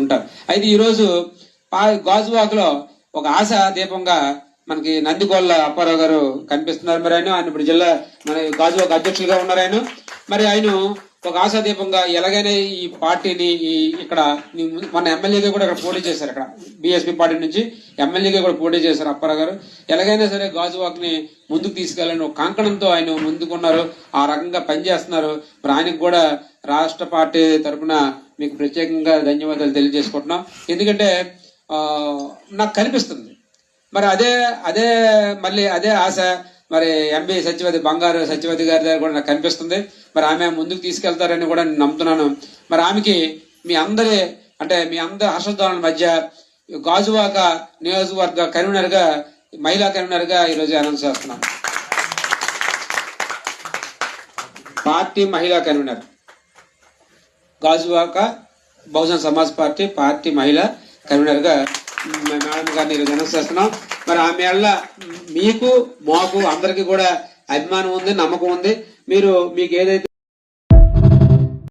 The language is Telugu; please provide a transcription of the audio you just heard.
ఉంటారు అయితే ఈరోజు గాజువాకలో ఒక ఆశ దీపంగా మనకి నందికొల్ల అప్పారావు గారు కనిపిస్తున్నారు. మరి ఆయన ఆయన ఇప్పుడు జిల్లా మన గాజువాక అధ్యక్షులుగా ఉన్నారు ఆయన. మరి ఆయన ఒక ఆశా దీపంగా ఎలాగైనా ఈ పార్టీని ఈ ఇక్కడ మన ఎమ్మెల్యేగా కూడా ఇక్కడ పోటీ చేశారు ఇక్కడ బీఎస్పీ పార్టీ నుంచి ఎమ్మెల్యేగా కూడా పోటీ చేశారు అప్పారావు గారు. ఎలాగైనా సరే గాజువాక్ని ముందుకు తీసుకెళ్ళని ఒక కంకణంతో ఆయన ముందుకున్నారు. ఆ రకంగా పనిచేస్తున్నారు. మరి ఆయనకు కూడా రాష్ట్ర పార్టీ తరపున మీకు ప్రత్యేకంగా ధన్యవాదాలు తెలియజేసుకుంటున్నాం. ఎందుకంటే నాకు కనిపిస్తుంది. మరి అదే అదే మళ్ళీ అదే ఆశ మరి ఎంబీ సత్యవతి బంగారు సత్యవతి గారి దగ్గర కూడా నాకు కనిపిస్తుంది. మరి ఆమె ముందుకు తీసుకెళ్తారని కూడా నేను నమ్ముతున్నాను. మరి ఆమెకి మీ అందరి అంటే మీ అందరి హర్షధ్వానాల మధ్య గాజువాక నియోజకవర్గ కన్వీనర్గా మహిళా కన్వీనర్గా ఈరోజు అనౌన్స్ చేస్తున్నాను. పార్టీ మహిళా convener. Gajuwaka Bahujan Samaj party party మహిళా కన్వీనర్గా మేడం గారిని ఈరోజు చేస్తున్నాం. మరి ఆమె మీకు మాకు అందరికీ కూడా అభిమానం ఉంది నమ్మకం ఉంది. మీరు మీకు ఏదైతే